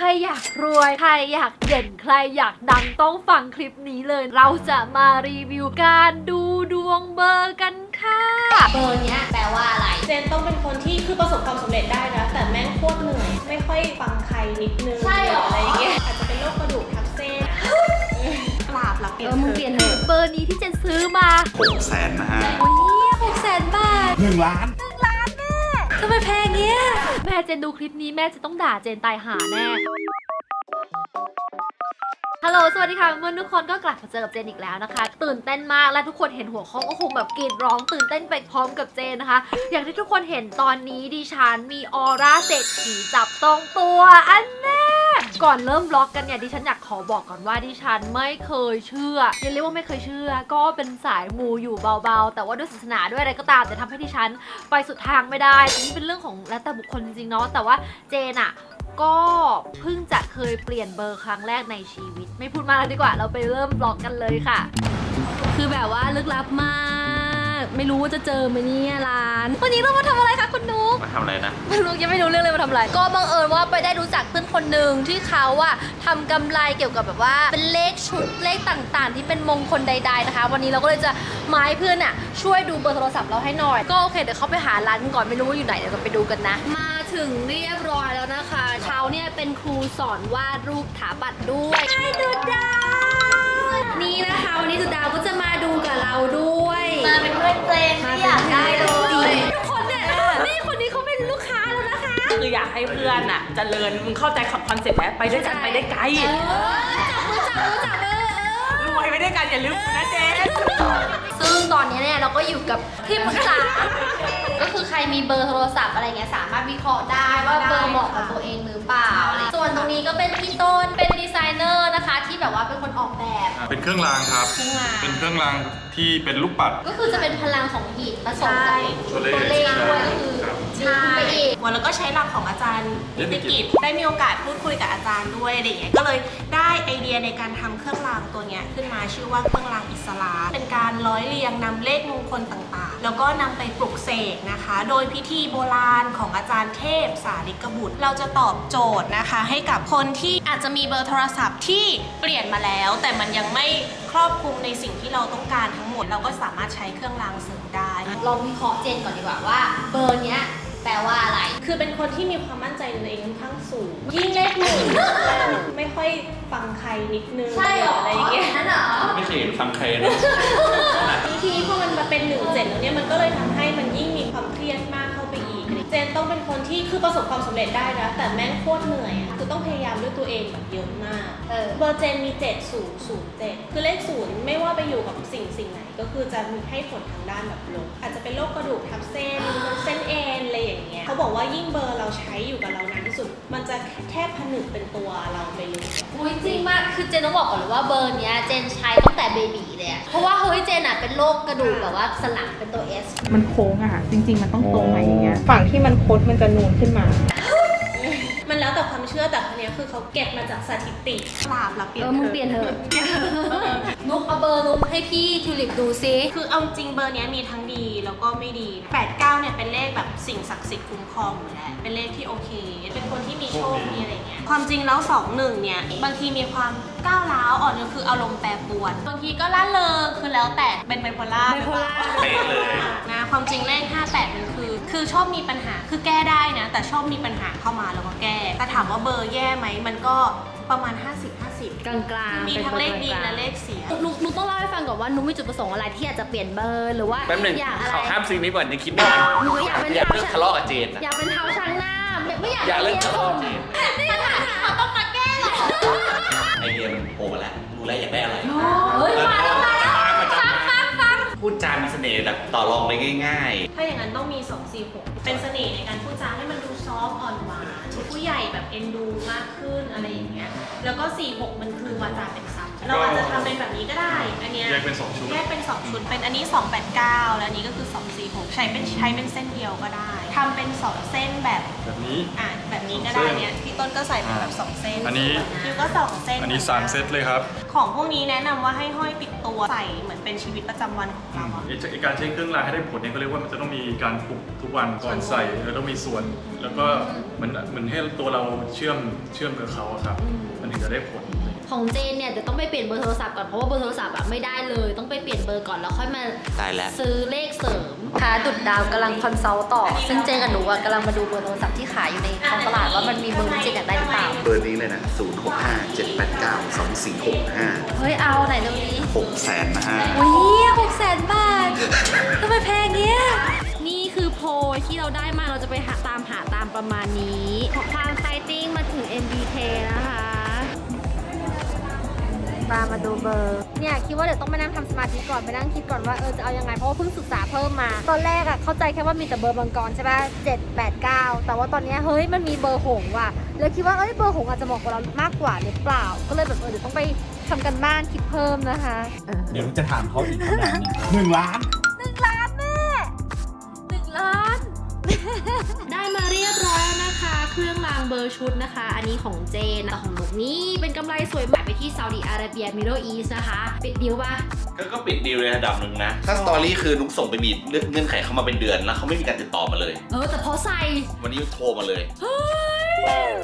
ใครอยากรวย ใครอยากเด่น ใครอยากดังต้องฟังคลิปนี้เลย เราจะมารีวิวการดูดวงเบอร์กันค่ะเบอร์เนี้ยแปลว่าอะไร เจนต้องเป็นคนที่คือประสบความสำเร็จได้นะ แต่แม่งโคตรเหนื่อย ไม่ค่อยฟังใครนิดนึงใช่เหรอ อะไรอย่างเงี้ย อาจจะเป็นโรคกระดูกทับเส้นกราบหลักเปลี่ยนเออมึงเปลี่ยนเถอะเบอร์นี้ที่เจนซื้อมาหกแสนนะฮะโอ้ยหกแสนบาทหนึ่งล้าน ทำไมแพงเงี้ย แม่เจนดูคลิปนี้แม่จะต้องด่าเจนตายหาแน่ฮัลโหล สวัสดีค่ะเพื่อนทุกคนก็กลับมาเจอกับเจนอีกแล้วนะคะ ตื่นเต้นมากและทุกคนเห็นหัวข้อก็คงแบบกรีดร้องตื่นเต้นไปพร้อมกับเจนนะคะ อย่างที่ทุกคนเห็นตอนนี้ดิฉันมีออร่าเศรษฐีจับตรงตัวอันแน่ ก่อนเริ่มบล็อกกันเนี่ยดิฉันอยากขอบอกก่อนว่าดิฉันไม่เคยเชื่ออย่าเรียกว่าไม่เคยเชื่อ ก็เป็นสายมูอยู่เบาๆ แต่ว่าด้วยศาสนาด้วยอะไรก็ตามแต่ทำให้ดิฉันไปสุดทางไม่ได้นนี้เป็นเรื่องของแล้วแต่บุคคลจริงๆเนาะแต่ว่าเจนอะก็เพิ่งจะเคยเปลี่ยนเบอร์ครั้งแรกในชีวิต ไม่พูดมากแล้วดีกว่าเราไปเริ่มบล็อกกันเลยค่ะ คือแบบว่าลึกลับมาก ไม่รู้ว่าจะเจอไหมเนี่ยร้าน วันนี้เรามาทำอะไรคะคุณนุ๊ก มาทำอะไรนะไม่รู้ยังไม่รู้เรื่องเลยมาทำอะไร ก็บังเอิญว่าไปได้รู้จักเพื่อนคนหนึ่งที่เขาอะทำกำไรเกี่ยวกับแบบว่า เป็นเลขชุดเลขต่างๆ ที่เป็นมงคลใด ๆนะคะ วันนี้เราก็เลยจะมาให้เพื่อนอะช่วยดูเบอร์โทรศัพท์เราให้หน่อย ก็โอเคเดี๋ยวเขาไปหาร้านกันก่อนไม่รู้ว่าอยู่ไหนเดี๋ยวเราไปดูกันนะ มาถึงเรียบร้อยแล้วนะคะ เขาเนี่ยเป็นครูสอนวาดรูปถาปัดด้วยใช่ดุดดาวนี่นะคะวันนี้ดุดดาวก็จะ ให้เพื่อนอะเจริญมึงเข้าใจคอนเซ็ปต์ไหมไปด้วยกันไปได้ไกลเออจับมือจับมือจับมือเออรวยไปด้วยกันอย่าลืมกูนะเจนซึ่งตอนนี้เนี่ยเราก็อยู่กับที่ปรึกษาก็คือใครมีเบอร์โทรศัพท์อะไรเงี้ยสามารถวิเคราะห์ได้ว่าเบอร์เหมาะกับตัวเองหรือเปล่าอะไรส่วนตรงนี้ก็เป็นพี่ต้นเป็นดีไซเนอร์นะคะ ที่แบบว่าเป็นคนออกแบบ เป็นเครื่องรางครับ เครื่องราง เป็นเครื่องรางที่เป็นลูกปัด ก็คือจะเป็นพลังของหินผสมกับตัวเลขตัวเลขด้วยก็คือ ครับยืนขึ้นไปอีกวันแล้วก็ใช้หลักของอาจารย์นินิติติกิกิจจได้มีโอกาสพูดคุยกับอาจารย์ด้วยอะไรอย่างเงี้ยก็เลยได้ไอเดียในการทำเครื่องรางตัวเนี้ยขึ้นมาชื่อว่าเครื่องรางอิสลามเป็นการร้อยเรียงนำเลขมงคลต่างๆ แล้วก็นำไปปลุกเสกนะคะ โดยพิธีโบราณของอาจารย์เทพสาริกบุตร เราจะตอบโจทย์นะคะ ให้กับคนที่อาจจะมีเบอร์โทรศัพท์ที่เปลี่ยนมาแล้ว แต่มันยังไม่ครอบคลุมในสิ่งที่เราต้องการทั้งหมด เราก็สามารถใช้เครื่องรางเสริมได้ลองวิเคราะห์เจนก่อนดีกว่าว่าเบอร์เนี้ย แปลว่าอะไร คือเป็นคนที่มีความมั่นใจในตัวเองค่อนข้างสูง ยิ่งเลขหนึ่ง ไม่ค่อยฟังใครนิดนึงใช่เหรออะไรอย่างเงี้ยนั่นเหรอไม่เคยเห็นฟังใครนะทีนี้พอมันมาเป็นหนึ่งเจ็ดแล้วเนี่ยมันก็เลยทำให้มันยิ่งมีความเครียดมากเข้าไปอีก เจนต้องเป็นคนที่คือประสบความสำเร็จได้นะแต่แม่งโคตรเหนื่อยอะคือต้องพยายามด้วยตัวเองแบบเยอะมากเออเบอร์เจนมี 7 0 0 7 คือเลขศูนย์ไม่ว่าไปอยู่กับสิ่งสิ่งไหน ก็คือจะมีให้ผลทางด้านแบบลบอาจจะเป็นโรคกระดูกทับเส้นเส้นเอ็น บอกว่ายิ่งเบอร์เราใช้อยู่กับเรานานที่สุด มันจะแทบผนึกเป็นตัวเราไปเลย อุ้ยจริงมาก คือเจนต้องบอกก่อนเลยว่าเบอร์เนี้ยเจนใช้ตั้งแต่เบบีเลยอะเพราะว่าเฮ้ยเจนอะเป็นโรคกระดูกแบบว่าสลังเป็นตัว S มันโค้งอะค่ะ จริง ๆ มันต้องตรงมาอย่างเงี้ย ฝั่งที่มันโคดมันจะนูนขึ้นมา มันแล้วแต่ความเชื่อแต่คนนี้ยคือเขาเก็บมาจากสถิติกราบหลักเปลี่ยเอนอมึงเปลี่ยนเถอะนุกเอาเบ อร์นุกให้พี่ทิวลิปดูซิ คือเอาจริงเบอร์เนี้ยมีทั้งดีแล้วก็ไม่ดีนะ8 9เนี่ยเป็นเลขแบบสิ่งศักดิ์สิทธิ์คุ้มครองอยู่แล้ว เป็นเลขที่โอเค เป็นคนที่มีโชค มีอะไรเงี้ย ความจริงแล้ว 2 1 เนี่ย บางทีมีความก้าวร้าวอ่อนโยนคืออารมณ์แปรปรวน บางทีก็ล่าเริงคือแล้วแต่ เป็นไบโพล่าไบโพล่าเป๊ะเลย นะความจริงเลข58มันคือ คือชอบมีปัญหา คือแก้ได้นะ แต่ชอบมีปัญหาเข้ามาแล้วก็แก้ แต่ถามว่าเบอร์แย่ไหม มันก็ ประมาณ 50 50 กลางๆมีป็นทั้งเลขดีกางๆและเลขเสีย นุกนุกต้องเล่าให้ฟังก่อนว่านุกมีจุดประสงค์อะไรที่อยากจะเปลี่ยนเบอร์หรือว่าแป๊บหนึ่งอยากอะไร ขอข้ามซีนนี้ก่อนยังคิดไม่ออกหนูอยากเป็นอยากเท้าเลิกช้างทะเลาะกับเจนอะ อยากเป็นเท้าช้างหน้าไม่ไม่อยากอยากเลิกเรียนทะเลาะกับเจนปัญหาที่เขาต้องมาแก้หรอไอเดียมันโผล่มาแล้วรู้แล้วอยากได้อะไร เฮ้ยมาแล้วมา พูดจามีเสน่ห์แบบต่อรองได้ง่าย ถ้าอย่างนั้นต้องมี 2 4 6 เป็นเสน่ห์ในการพูดจาให้มันดูซอฟต์อ่อนหวานผู้ใหญ่แบบเอ็นดูมากขึ้นอะไรอย่างเงี้ย แล้วก็ 4 6 มันคือวาจาเป็นทรัพย์เราอาจจะทำเป็นแบบนี้ก็ได้ อันเนี้ยแยกเป็นสองชุด แยกเป็น 2 ชุด เป็นอันนี้ 289 แล้วอันนี้ก็คือ 246 ใช้เป็นใช้เป็นเส้นเดียวก็ได้ ทำเป็น2เส้นแบบแบบนี้ อะแบบนี้ก็ได้เนี่ยพี่ต้นก็ใส่เป็นแบบ2เส้นอันนี้ คิวก็2เส้นอันนี้สามเซตเลยครับของพวกนี้แนะนำว่าให้ห้อยติดตัวใส่เหมือนเป็นชีวิตประจำวันของเราอะ ไอ้ไอ้การใช้เครื่องรางให้ได้ผลเนี่ยก็เรียกว่ามันจะต้องมีการปลุกทุกวันก่อนใส่แล้วต้องมีส่วน แล้วก็เหมือนเหมือนให้ตัวเราเชื่อมเชื่อมกับเขาอะครับ มันถึงจะได้ผล อะไรอย่างเงี้ยของเจนเนี่ยเดี๋ยวต้องไปเปลี่ยนเบอร์โทรศัพท์ก่อนเพราะว่าเบอร์โทรศัพท์อะไม่ได้เลย ต้องไปเปลี่ยนเบอร์ก่อนแล้วค่อยมาตายแล้ว ซื้อเลขเสริม ค่ะดุดดาวกำลังคอนซัลท์ต่อ ซึ่งเจนกับหนูอะกำลังมาดูเบอร์โทรศัพท์ที่ขายอยู่ในท้องตลาดว่ามันมีเบอร์ที่เจนอยากได้หรือเปล่า เบอร์นี้เลยนะ0 6 5 7 8 9 2 4 6 5เฮ้ยเอาไหนเร็วนี้6แสนนะฮะอุ้ยหกแสนบาททำไมแพงเงี้ย นี่คือโพยที่เราได้มาเราจะไปหาตามหาตามประมาณนี้ของความไฟติ้งมาถึง MBK นะคะ มามาดูเบอร์เนี่ยคิดว่าเดี๋ยวต้องมานั่งทำสมาธิก่อนไปนั่งคิดก่อนว่าเออจะเอายังไงเพราะว่าเพิ่งศึกษาเพิ่มมา ตอนแรกอะเข้าใจแค่ว่ามีแต่เบอร์บางกรใช่ป่ะเจ็ดแปดเก้าแต่ว่าตอนเนี้ยเฮ้ยมันมีเบอร์หงส์ว่ะเลยคิดว่าเอ้ยเบอร์หงส์อาจจะเหมาะกับเรามากกว่าหรือเปล่า ก็เลยแบบเออเดี๋ยวต้องไปทำกันบ้านคิดเพิ่มนะคะเดี๋ยวจะถามเขาอีกคำถามหนึ่งหนึ่งล้านหนึ่งล้านแม่หนึ่งล้าน ชุดนะคะ อันนี้ของเจนแต่ของหนูนี่เป็นกำไรสวยใหม่ไปที่ซาอุดิอาระเบียมิโรอีสนะคะ ปิดดิวป่ะก็ก็ปิดดีลในระดับหนึ่งนะ ถ้าสตอรี่คือนุกส่งไปมีเงื่อนไขเข้ามาเป็นเดือนแล้วเขาไม่มีการติดต่อมาเลย เออแต่พอใส่วันนี้โทรมาเลย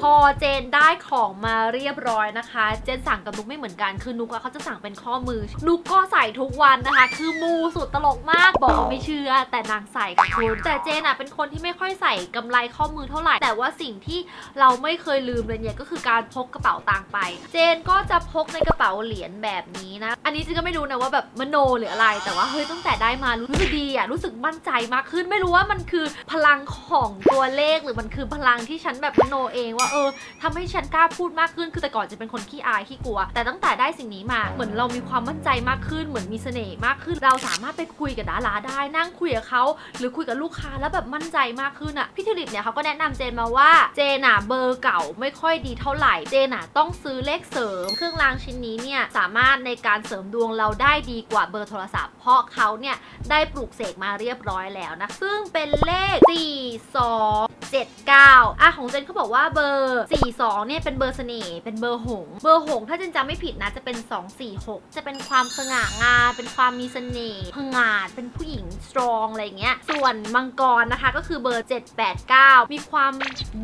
พอเจนได้ของมาเรียบร้อยนะคะ เจนสั่งกับนุกไม่เหมือนกัน คือนุกอะเขาจะสั่งเป็นข้อมือ นุกก็ใส่ทุกวันนะคะ คือมูสุดตลกมากบอกไม่เชื่อ แต่นางใส่ค่ะคุณแต่เจนอะเป็นคนที่ไม่ค่อยใส่กำไรข้อมือเท่าไหร่ แต่ว่าสิ่งที่เราไม่เคยลืมเลยเนี่ยก็คือการพกกระเป๋าตังค์ไป เจนก็จะพกในกระเป๋าเหรียญแบบนี้นะ อันนี้เจนก็ไม่รู้นะว่าแบบมโนหรืออะไร แต่ว่าเฮ้ยตั้งแต่ได้มารู้สึกดีอะรู้สึกมั่นใจมากขึ้น ไม่รู้ว่ามันคือพลังของตัวเลขหรือมันคือพลังที่ฉันแบบมโนเองว่าเออทำให้ฉันกล้าพูดมากขึ้นคือแต่ก่อนจะเป็นคนขี้อายขี้กลัว แต่ตั้งแต่ได้สิ่งนี้มาเหมือนเรามีความมั่นใจมากขึ้นเหมือนมีเสน่ห์มากขึ้น เราสามารถไปคุยกับดาราได้นั่งคุยกับเขาหรือคุยกับลูกค้าแล้วแบบมั่นใจมากขึ้นอะพี่ทิลิปเนี่ยเขาก็แนะนำเจนมาว่าเจนอะเบอร์เก่าไม่ค่อยดีเท่าไหร่เจนอะต้องซื้อเลขเสริม เครื่องรางชิ้นนี้เนี่ยสามารถในการเสริมดวงเราได้ดีกว่าเบอร์โทรศัพท์ เพราะเขาเนี่ยได้ปลูกเสกมาเรียบร้อยแล้วนะซึ่งเป็นเลข 4 2 7 9อะของเจนเขาบอกว่าเบอร์ 42 เนี่ยเป็นเบอร์เสน่ห์เป็นเบอร์หงส์เบอร์หงส์ถ้าเจนจำไม่ผิดนะจะเป็น 246 จะเป็นความสง่างามเป็นความมีเสน่ห์ผงาดเป็นผู้หญิงสตรองอะไรเงี้ย ส่วนมังกรนะคะก็คือเบอร์ 789 มีความ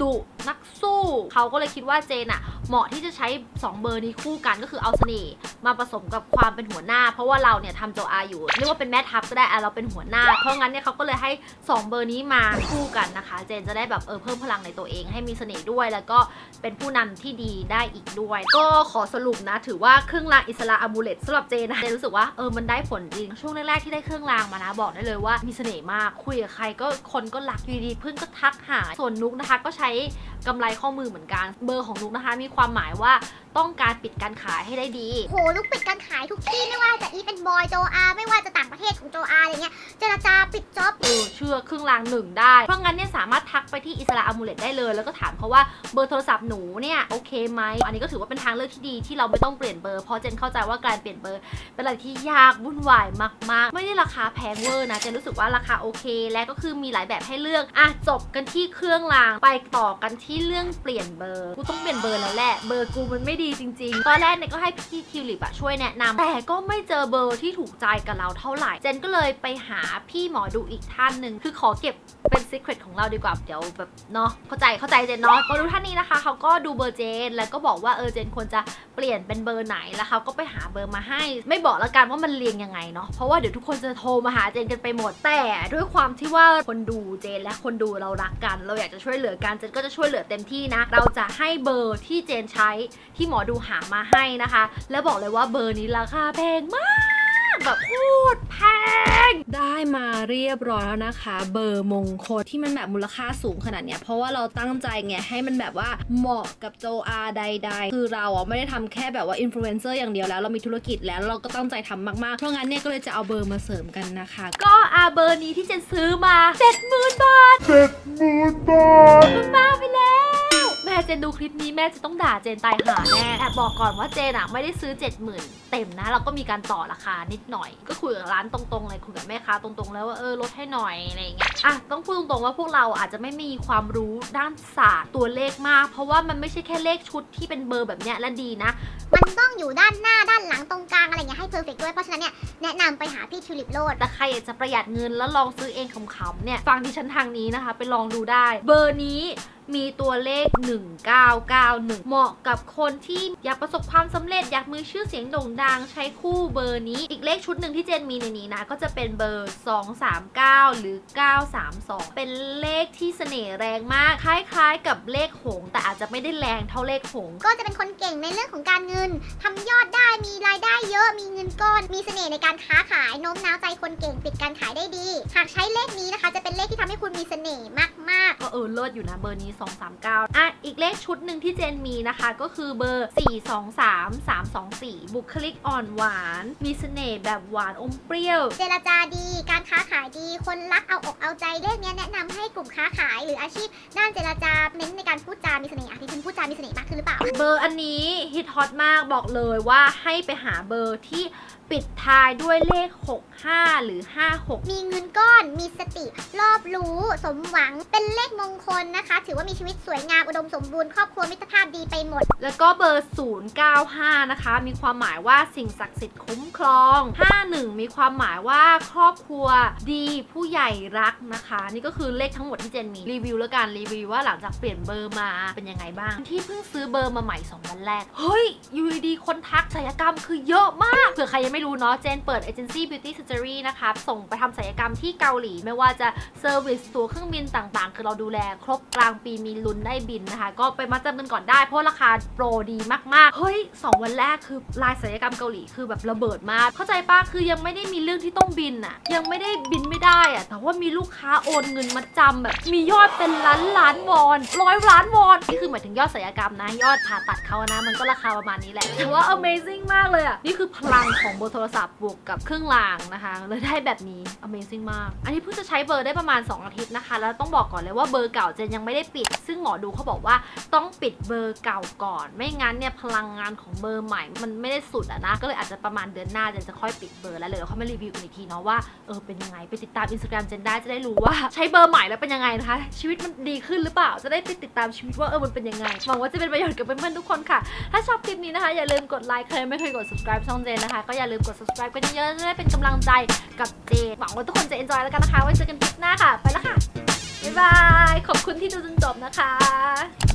ดุ นักสู้ เขาก็เลยคิดว่าเจนอะเหมาะที่จะใช้ 2 เบอร์นี้คู่กันก็คือเอาเสน่ห์มาผสมกับความเป็นหัวหน้า เพราะว่าเราเนี่ยทำโจอาอยู่เรียกว่าเป็นแม่ทัพก็ได้อะเราเป็นหัวหน้า เพราะงั้นเนี่ยเขาก็เลยให้ 2 เบอร์นี้มาคู่กันนะคะ เจนจะได้แบบเออเพิ่มพลังในตัวเอง ให้มีเสน่ห์ด้วย แล้วก็เป็นผู้นำที่ดีได้อีกด้วย ก็ขอสรุปนะ ถือว่าเครื่องรางอิสระอามูเลตสำหรับเจนนะเจนรู้สึกว่าเออมันได้ผลจริงช่วงแรกๆที่ได้เครื่องรางมานะบอกได้เลยว่ามีเสน่ห์มากคุยกับใครก็คนก็รักอยู่ดีๆเพื่อนก็ทักหาส่วนนุกนะคะก็ใช้ กำไรข้อมือเหมือนกัน เบอร์ของนุกนะคะ มีความหมายว่าต้องการปิดการขายให้ได้ดี โหลูกปิดการขายทุกที่ไม่ว่าจะอีเป็นบอยโจอาไม่ว่าจะต่างประเทศของโจอาอะไรเงี้ยเจรจาปิดจ็อบเออเชื่อเครื่องรางหนึ่งได้ เพราะงั้นเนี่ยสามารถทักไปที่อิสระอามูเลตได้เลย แล้วก็ถามเขาว่าเบอร์โทรศัพท์หนูเนี่ยโอเคไหมอันนี้ก็ถือว่าเป็นทางเลือกที่ดีที่เราไม่ต้องเปลี่ยนเบอร์เพราะเจนเข้าใจว่าการเปลี่ยนเบอร์เป็นอะไรที่ยากวุ่นวายมาก ๆ ไม่ได้ราคาแพงเวอร์นะเจนรู้สึกว่าราคาโอเค และก็คือมีหลายแบบให้เลือกอะจบกันที่เครื่องรางไปต่อกันที่เรื่องเปลี่ยนเบอร์กูต้องเปลี่ยนเบอร์แล้วแหละเบอร์กูมันไม่ดีจริงๆ ตอนแรกเนี่ยก็ให้พี่ทิวลิปอะช่วยแนะนำแต่ก็ไม่เจอเบอร์ที่ถูกใจกับเราเท่าไหร่ เจนก็เลยไปหาพี่หมอดูอีกท่านหนึ่งคือขอเก็บเป็นซีเครตของเราดีกว่าเดี๋ยวแบบเนาะเข้าใจเข้าใจเจนเนาะหมอดูท่านนี้นะคะเขาก็ดูเบอร์เจน แล้วก็บอกว่าเออเจนควรจะเปลี่ยนเป็นเบอร์ไหนแล้วเขาก็ไปหาเบอร์มาให้ ไม่บอกแล้วกันว่ามันเรียงยังไงเนาะเพราะว่าเดี๋ยวทุกคนจะโทรมาหาเจนกันไปหมดแต่ด้วยความที่ว่าคนดูเจนและคนดูเรารักกัน เราอยากจะช่วยเหลือกันเจนก็จะช่วยเหลือเต็มที่นะ เราจะให้เบอร์ที่เจนใช้ที่หมอดูหามาให้นะคะ แล้วบอกเลยว่าเบอร์นี้ราคาแพงมาก แบบพูดแพง มาเรียบร้อยแล้วนะคะ เบอร์มงคลที่มันแบบมูลค่าสูงขนาดเนี้ยเพราะว่าเราตั้งใจไงให้มันแบบว่าเหมาะกับโจอาใด ๆ คือเราอะไม่ได้ทำแค่แบบว่าอินฟลูเอนเซอร์อย่างเดียวแล้วเรามีธุรกิจแล้วเราก็ตั้งใจทำมากๆเพราะงั้นเนี่ยก็เลยจะเอาเบอร์มาเสริมกันนะคะ ก็อาเบอร์นี้ที่เจนซื้อมา70,000บาท70,000บาทมันมาไปแล้ว ม่เจนดูคลิปนี้แม่จะต้องด่าเจนตายหาแน่แอบบอกก่อนว่าเจนอะไม่ได้ซื้อ 70,000 เต็มนะ เราก็มีการต่อราคานิดหน่อย ก็คุยกับร้านตรงๆเลยคุยกับแม่ค้าตรงๆ แล้วว่าเออลดให้หน่อยอะไรอย่างเงี้ยอะต้องพูดตรงๆว่าพวกเราอาจจะไม่มีความรู้ด้านศาสตร์ตัวเลขมาก เพราะว่ามันไม่ใช่แค่เลขชุดที่เป็นเบอร์แบบเนี้ยและดีนะ มันต้องต้องอยู่ด้านหน้าด้านหลังตรงกลางอะไรอย่างเงี้ยให้เพอร์เฟกด้วยเพราะฉะนั้นเนี่ยแนะนำไปหาพี่ทิวลิปโลด แต่ใครอยากจะประหยัดเงินแล้วลองซื้อเองขำๆเนี่ยฟังดิฉันทางนี้นะคะ ไปลองดูได้ เบอร์นี้มีตัวเลข 1991 เหมาะกับคนที่อยากประสบความสำเร็จอยากมือชื่อเสียงโด่งดังใช้คู่เบอร์นี้ อีกเลขชุดหนึ่งที่เจนมีในนี้นะ ก็จะเป็นเบอร์ 239 หรือ 932 เป็นเลขที่เสน่ห์แรงมาก คล้ายๆ กับเลขหง แต่อาจจะไม่ได้แรงเท่าเลขหง ก็จะเป็นคนเก่งในเรื่องของการเงินทำยอดได้มีายได้เยอะมีเงินก้อน มีเสน่ห์ในการค้าขายโน้มน้าวใจคนเก่งปิดการขายได้ดี หากใช้เลขนี้นะคะ จะเป็นเลขที่ทำให้คุณมีเสน่ห์มากก็เออเลิศอยู่นะเบอร์นี้ 239 อะ อีกเลขชุดหนึ่งที่เจนมีนะคะ ก็คือเบอร์ 423 324 บุคลิกอ่อนหวาน มีเสน่ห์แบบหวานอมเปรี้ยวๆเจรจาดี การค้าขายดี คนรักเอาอกเอาใจเลขเนี้ยแนะนำให้กลุ่มค้าขายหรืออาชีพด้านเจรจาเน้นในการพูดจา มีเสน่ห์อะที่ฉันพูดจา มีเสน่ห์มากขึ้นหรือเปล่า เบอร์อันนี้ฮิตฮอตมากบอกเลยว่าให้ไปหาเบอร์ที่ปิดท้ายด้วยเลข 65 หรือ 56 มีเงินก้อน มีสติ รอบรู้ สมหวัง เป็นเลขมงคลนะคะ ถือว่ามีชีวิตสวยงาม อุดมสมบูรณ์ ครอบครัวมิตรภาพดีไปหมด แล้วก็เบอร์ 095 นะคะ มีความหมายว่าสิ่งศักดิ์สิทธิ์คุ้มครอง 51 มีความหมายว่าครอบครัวดีผู้ใหญ่รักนะคะ นี่ก็คือเลขทั้งหมดที่เจนมีรีวิวแล้วกันรีวิวว่าหลังจากเปลี่ยนเบอร์มาเป็นยังไงบ้าง ที่เพิ่งซื้อเบอร์มาใหม่ 2 วันแรก เฮ้ย อยู่ดีๆคนทักศัลยกรรมคือเยอะมาก เผื่อใครยังไม่รู้เนาะ เจนเปิดเอเจนซี่ Beauty Surgery นะคะ ส่งไปทำศัลยกรรมที่เกาหลี ไม่ว่าจะเซอร์วิสตัวเครื่องบินต่างๆ คือเราดูแลครบกลางปีมีลุ้นได้บินนะคะ ก็ไปมาจำกันก่อนได้ เพราะราคาโปรดีมากๆ เฮ้ย 2 วันแรกคือลายศัลยกรรมเกาหลีคือแบบระเบิดมาก เข้าใจปะคือยังไม่ได้มีเรื่องที่ต้องบินอะยังไม่ได้บินไม่ได้อะแต่ว่ามีลูกค้าโอนเงินมาจำแบบมียอดเป็นล้านล้านวอนร้อยล้านวอนนี่คือหมายถึงยอดศัลยกรรมนะยอดผ่าตัดเขานะ มันก็ราคาประมาณนี้แหละแต่ว่า amazing มากเลยอะนี่คือพลังของเบอร์โทรศัพท์บวกกับเครื่องรางนะคะเลยได้แบบนี้ amazing มาก อันนี้เพิ่งจะใช้เบอร์ได้ประมาณ 2 อาทิตย์นะคะ แล้วต้องบอกก่อนเลยว่าเบอร์เก่าเจนยังไม่ได้ปิด ซึ่งหมอดูเขาบอกว่าต้องปิดเบอร์เก่าก่อน ไม่งั้นเนี่ยพลังงานของเบอร์ใหม่ มันไม่ได้สุดอะนะ ก็เลยอาจจะประมาณเดือนหน้าเจนจะค่อยปิดเบอร์แล้วเลยเดี๋ยวเขามารีวิวอีกทีเนาะว่าเออเป็นยังไงไปติดตาม Instagram เจนได้จะได้รู้ว่าใช้เบอร์ใหม่แล้วเป็นยังไงนะคะ ชีวิตมันดีขึ้นหรือเปล่าจะได้ไปติดตามชีวิตว่าเออมันเป็นยังไงหวังว่าจะเป็นประโยชน์กับเพื่อนๆทุกคนค่ะ ถ้าชอบคลิปนี้นะคะ อย่าลืมกดไลค์ใครไม่เคยกด subscribe ช่องเจนนะคะ ก็อย่าลืมกด subscribe กันเยอะๆจะได้เป็นกำลังใจกับเจนหวังว่าทุกคนจะ enjoy แล้วกันนะคะ ไว้เจอกันคลิปหน้าค่ะ ไปแล้วค่ะ บ๊ายบาย ขอบคุณที่ดูจนจบนะคะ